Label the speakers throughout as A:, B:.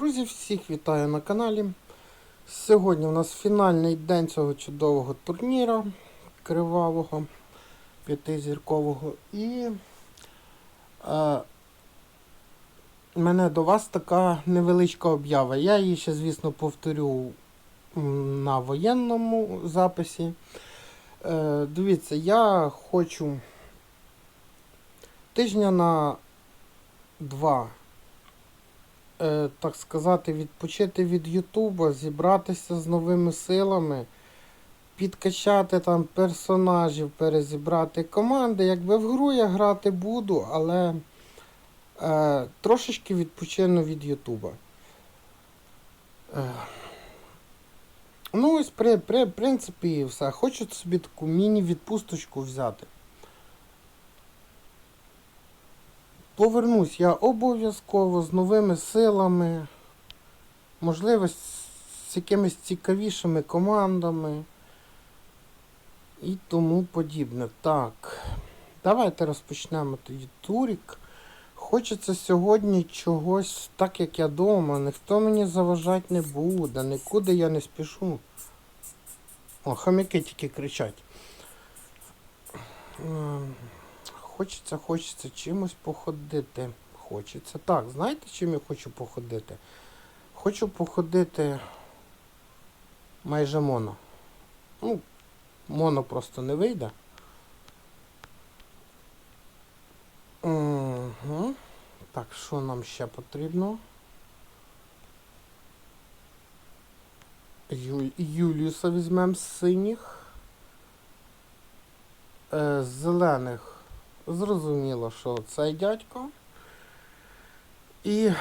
A: Друзі, всіх вітаю на каналі. Сьогодні у нас фінальний день цього чудового турніру кривавого, п'ятизіркового. І е, мене до вас така невеличка об'ява. Я її ще, звісно, повторю на воєнному записі. Е, дивіться, я хочу тижня на два так сказати, відпочити від Ютуба, зібратися з новими силами, підкачати там персонажів, перезібрати команди. Якби в гру я грати буду, але е, трошечки відпочину від Ютуба. Е, ну, ось при, при принципі і все. Хочу собі таку міні-відпусточку взяти. Повернусь я обов'язково з новими силами, можливо, з якимись цікавішими командами і тому подібне. Так, давайте розпочнемо тоді турік. Хочеться сьогодні чогось, так як я вдома, ніхто мені заважати не буде, нікуди я не спішу. О, хомяки тільки кричать. Хочеться, хочеться чимось походити. Хочеться. Так, знаєте, чим я хочу походити? Хочу походити майже моно. Ну, моно просто не вийде. Угу. Так, що нам ще потрібно? Ю... Юліуса візьмемо з синіх. Е, зелених. Зрозуміло, що цей дядько. І.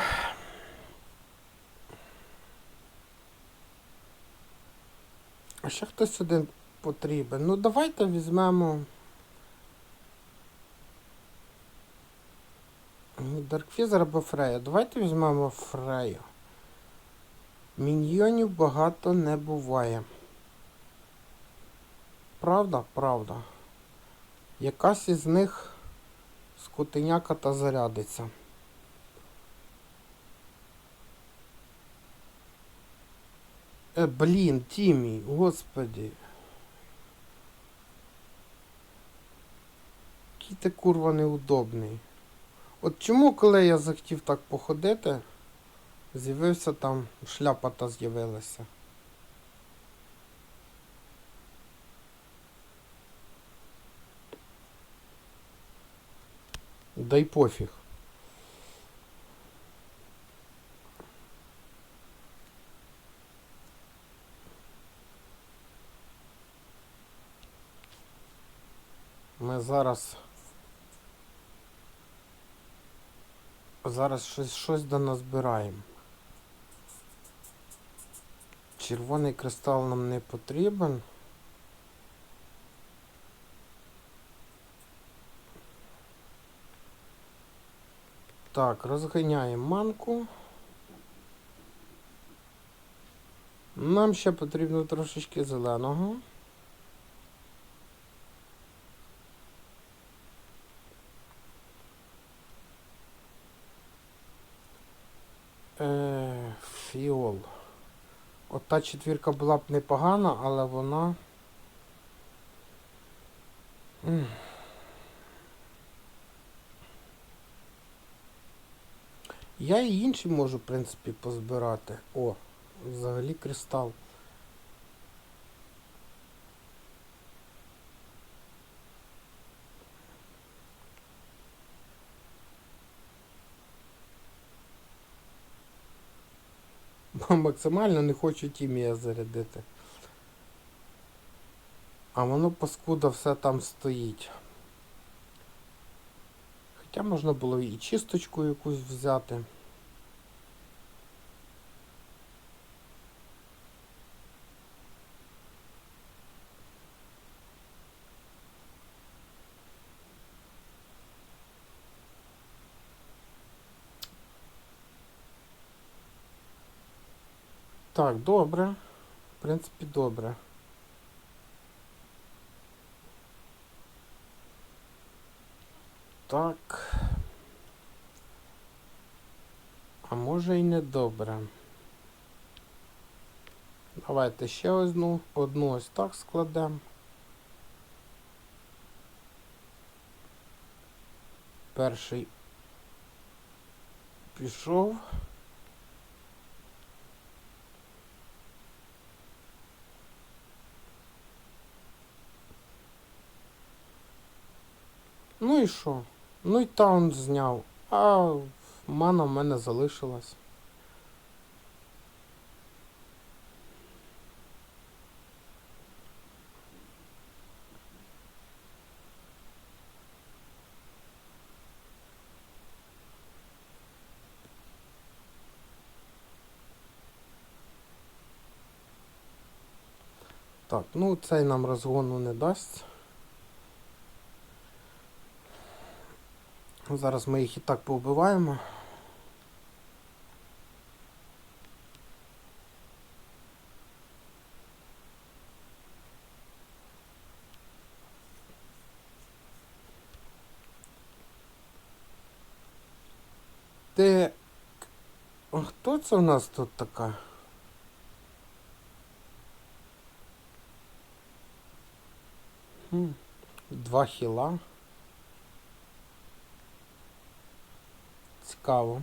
A: А ще хтось один потрібен. Ну давайте візьмемо. Даркфізер або Фрея. Давайте візьмемо Фрею. Міньйонів багато не буває. Правда? Правда. Якась із них скотиняка та зарядиться. Е, блін, Тімі, господі. Який ти курва неудобний. От чому, коли я захотів так походити, з'явився там шляпа та з'явилася. Да й пофіг. Ми зараз. Зараз щось, щось до нас збираємо. Червоний кристал нам не потрібен. Так, розганяємо манку. Нам ще потрібно трошечки зеленого. Е, фіол. От та четвірка була б непогана, але вона. Я і інші можу, в принципі, позбирати. О, взагалі кристал. Максимально не хочу тімія зарядити. А воно паскуда все там стоїть. Хоча можна було і чисточку якусь взяти. Так, добре. В принципі, добре. Так. А може і не добре. Давайте ще одну, одну ось так складемо. Перший пішов. Ну і що? Ну і таун зняв, а мана в мене залишилась. Так, ну цей нам розгону не дасть. Зараз ми їх і так повбиваємо. А Хто це у нас тут така? Два хіла. Цікаво.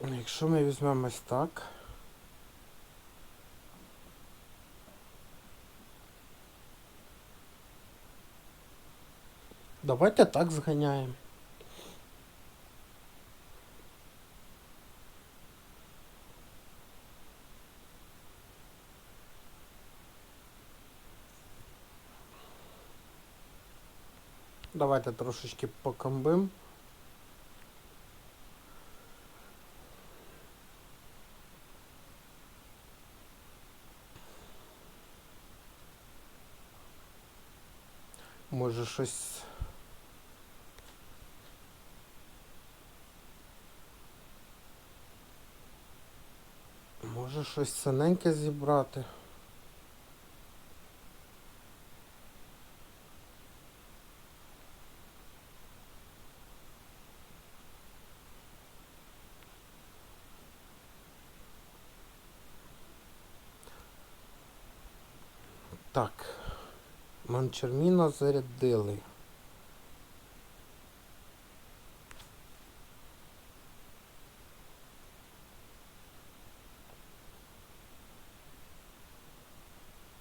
A: Якщо ми візьмемо так. Давайте так зганяємо. Давайте трошечки покомбим. Може щось. Може щось синеньке зібрати. Так. Манчерміна зарядили.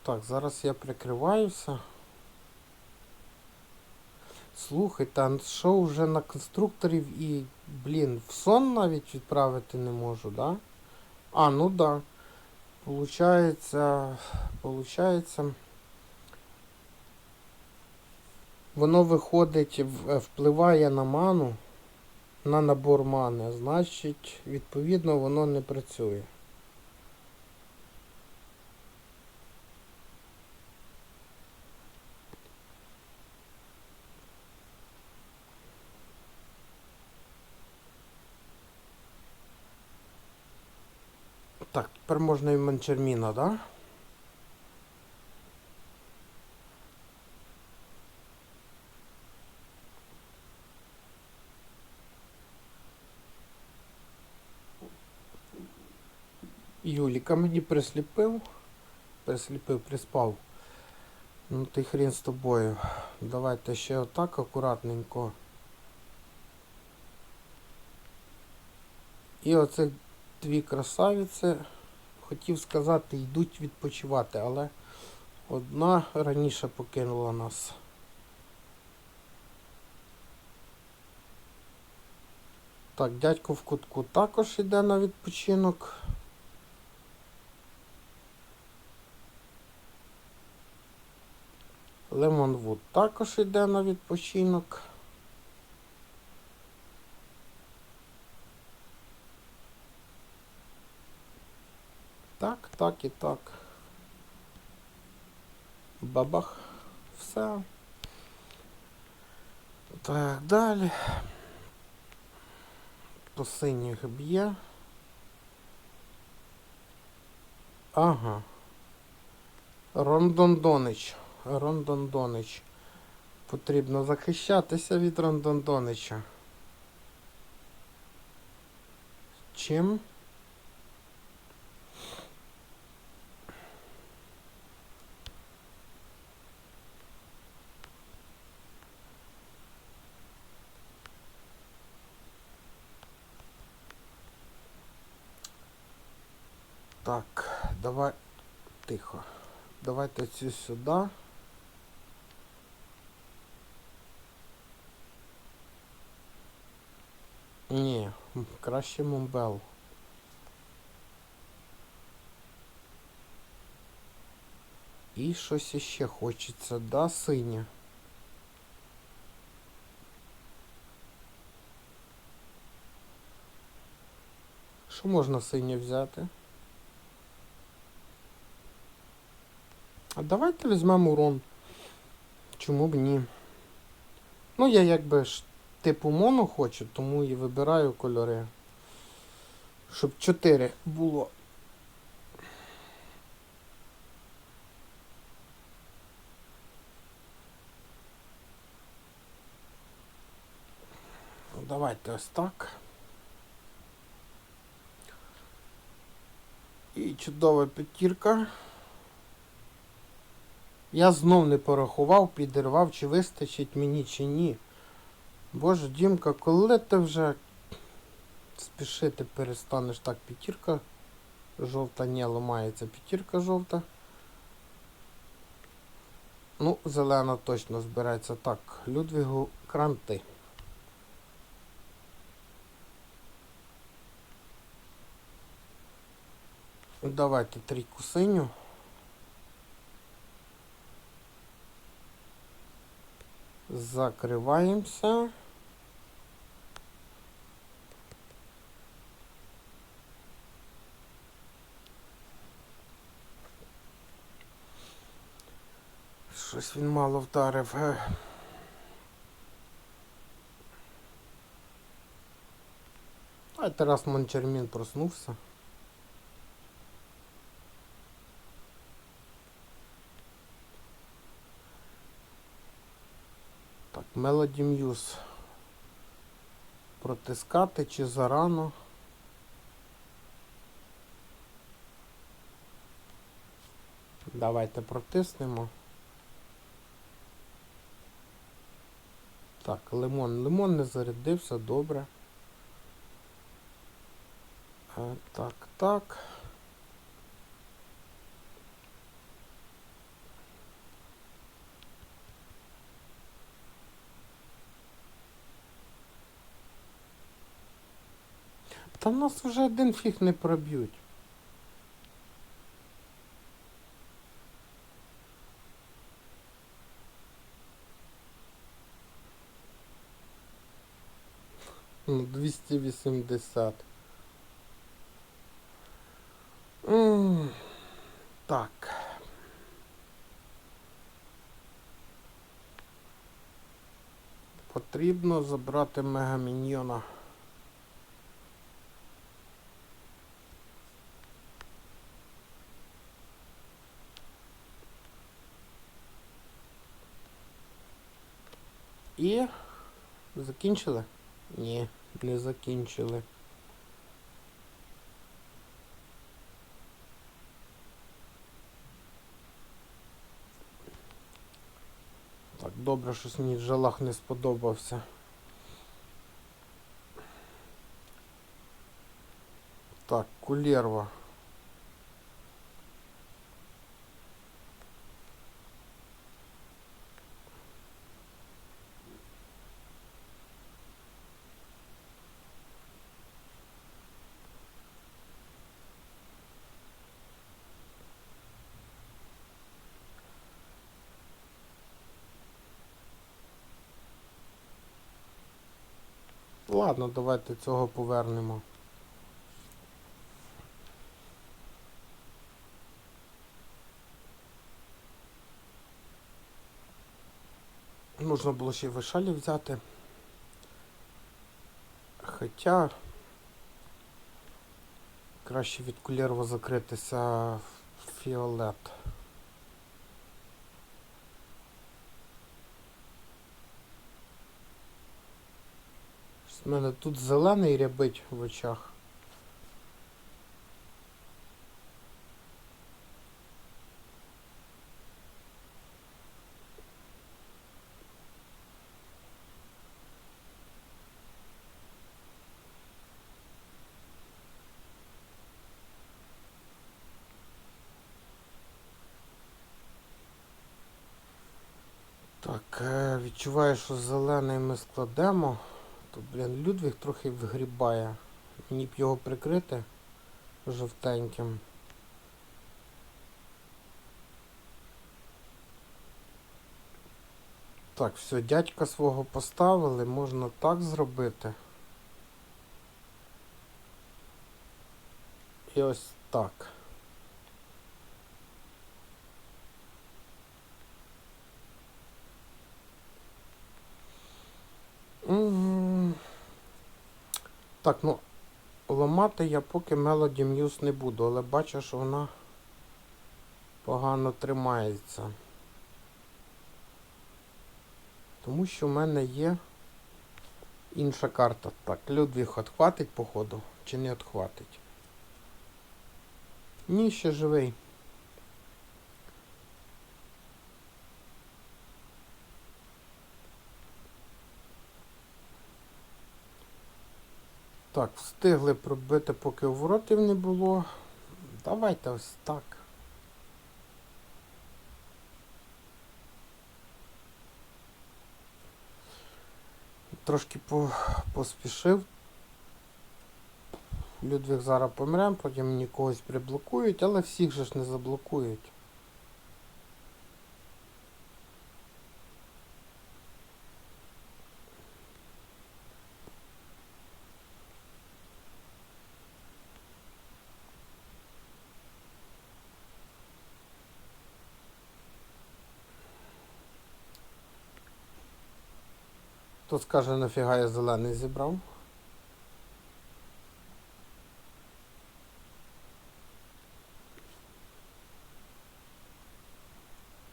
A: Так, зараз я прикриваюся. Слухайте, а що вже на конструкторів і, блін, в сон навіть відправити не можу, да? А, ну да. Получається, получається. Воно виходить, впливає на ману, на набор мани, значить, відповідно, воно не працює. Так, тепер можна і манчерміна, да? Юліка мені присліпив. Присліпив, приспав. Ну ти хрін з тобою. Давайте ще отак акуратненько. І оце дві красавиці, хотів сказати, йдуть відпочивати, але одна раніше покинула нас. Так, дядько в кутку також йде на відпочинок. Лемонвуд також йде на відпочинок. Так, так і так. Бабах. Все. Так, далі. По синіх б'є. Ага. Рондондонич. Рондондонич. Потрібно захищатися від Рондондонича. Чим? Так, давай. Тихо. Давайте цю сюди. краще Мумбел. І щось іще хочеться, да, синє? Що можна синє взяти? А давайте візьмемо урон. Чому б ні? Ну, я якби ж типу моно хочу, тому і вибираю кольори. Щоб 4 було. Ну, Давайте ось так. І чудова п'ятірка. Я знов не порахував, підірвав, чи вистачить мені, чи ні. Боже, Дімка, коли ти вже спішити перестанеш так п'ятірка жовта, ні, ламається п'ятірка жовта. Ну, зелена точно збереться. Так, Людвігу кранти. Давайте трійку синю. Закриваємося. Щось він мало вдарив. А Тарас Мончермін проснувся. Так, Melody Muse. Протискати чи зарано? Давайте протиснемо. Так, лимон. Лимон не зарядився, добре. Е, так, так. Та нас вже один фіг не проб'ють. Ну, 280. М, Так. Потрібно забрати мегаміньйона. І закінчили? Ні, не закінчили. Так, добре, щось мені жалах не сподобався. Так, кулерва. Ладно, давайте цього повернемо. Можна було ще й вишалі взяти. Хоча краще від кулєрова закритися фіолет. В мене тут зелений рябить в очах. Так, е, відчуваю, що зелений ми складемо. То, блін, Людвіг трохи вгрібає. Мені б його прикрити жовтеньким. Так, все, дядька свого поставили, можна так зробити. І ось так. Так, ну, ламати я поки Melody Muse не буду, але бачу, що вона погано тримається. Тому що в мене є інша карта. Так, Людвіг отхватить, походу, чи не отхватить? Ні, ще живий. Так, встигли пробити, поки воротів не було. Давайте ось так. Трошки по, поспішив. Людвіг зараз помре, потім мені когось приблокують, але всіх же ж не заблокують. Хто скаже, нафіга я зелений зібрав?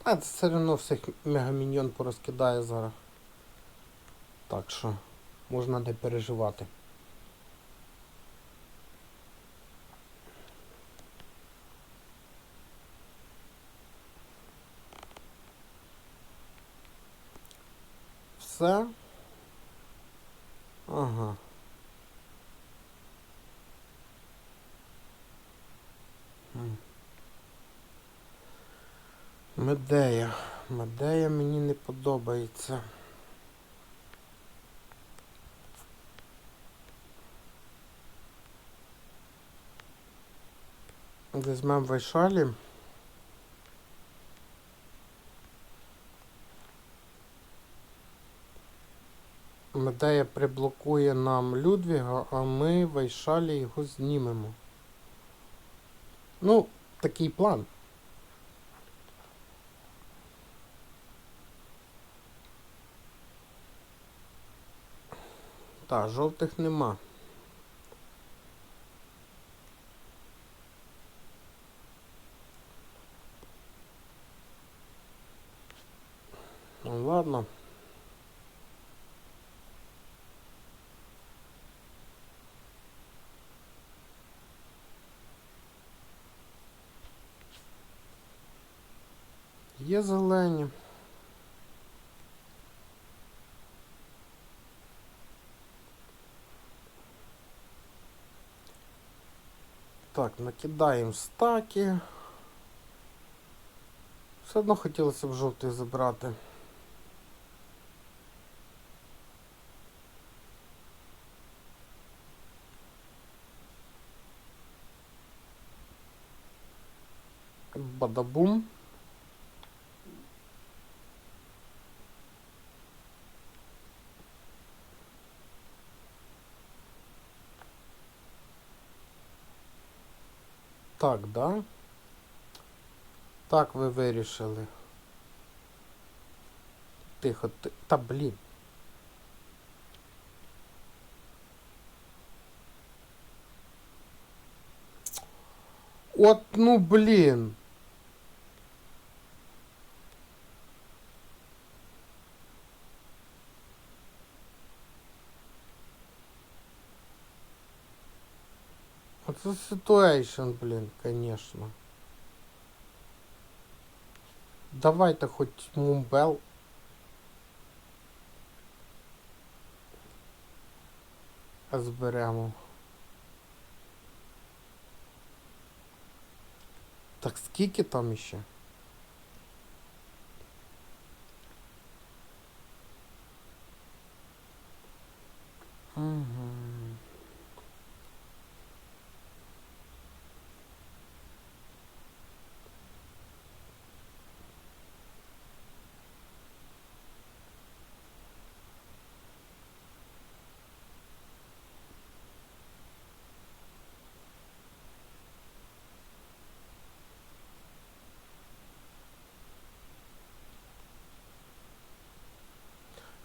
A: А це все одно всіх мегаміньйон порозкидає зараз. Так що можна не переживати. Все. Ага. М. Медея. Медея мені не подобається. Візьмемо Вайшалі. Медея приблокує нам Людвіга, а ми Вайшалі його знімемо. Ну, такий план. Так, жовтих нема. Ну ладно. Є зелені. Так, накидаємо стаки. Все одно хотілося б жовтий забрати. Бадабум. Так, да? Так ви вирішили. Тихо, ти... Та блін. От, ну блін. Це ситуейшн, блін, конечно. Давайте хоч мумбел. Зберемо. Так скільки там іще?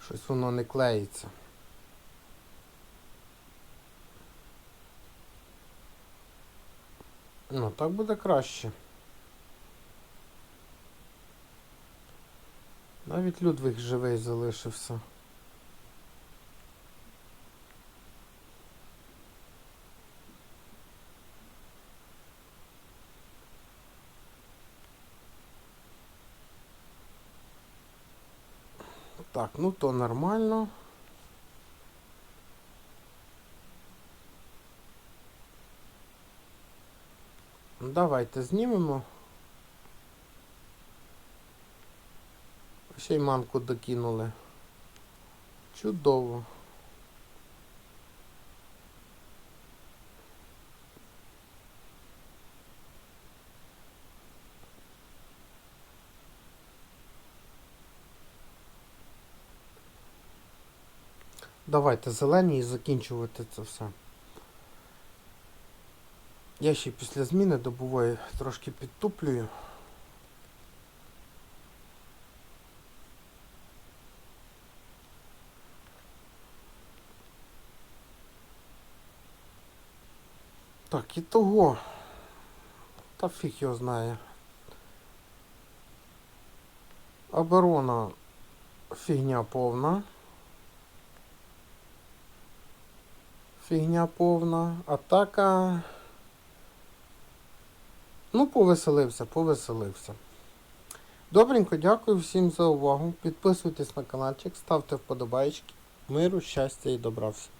A: Щось воно не клеїться. Ну, так буде краще. Навіть Людвиг живий залишився. Так, ну то нормально. Давайте знімемо. Ще й манку докинули. Чудово. Давайте зелені і закінчувати це все. Я ще після зміни добової трошки підтуплюю. Так, і того. Та фіг його знає. Оборона фігня повна. Фігня повна. Атака. Ну, повеселився, повеселився. Добренько, дякую всім за увагу. Підписуйтесь на каналчик, ставте вподобайки. Миру, щастя і добра всім.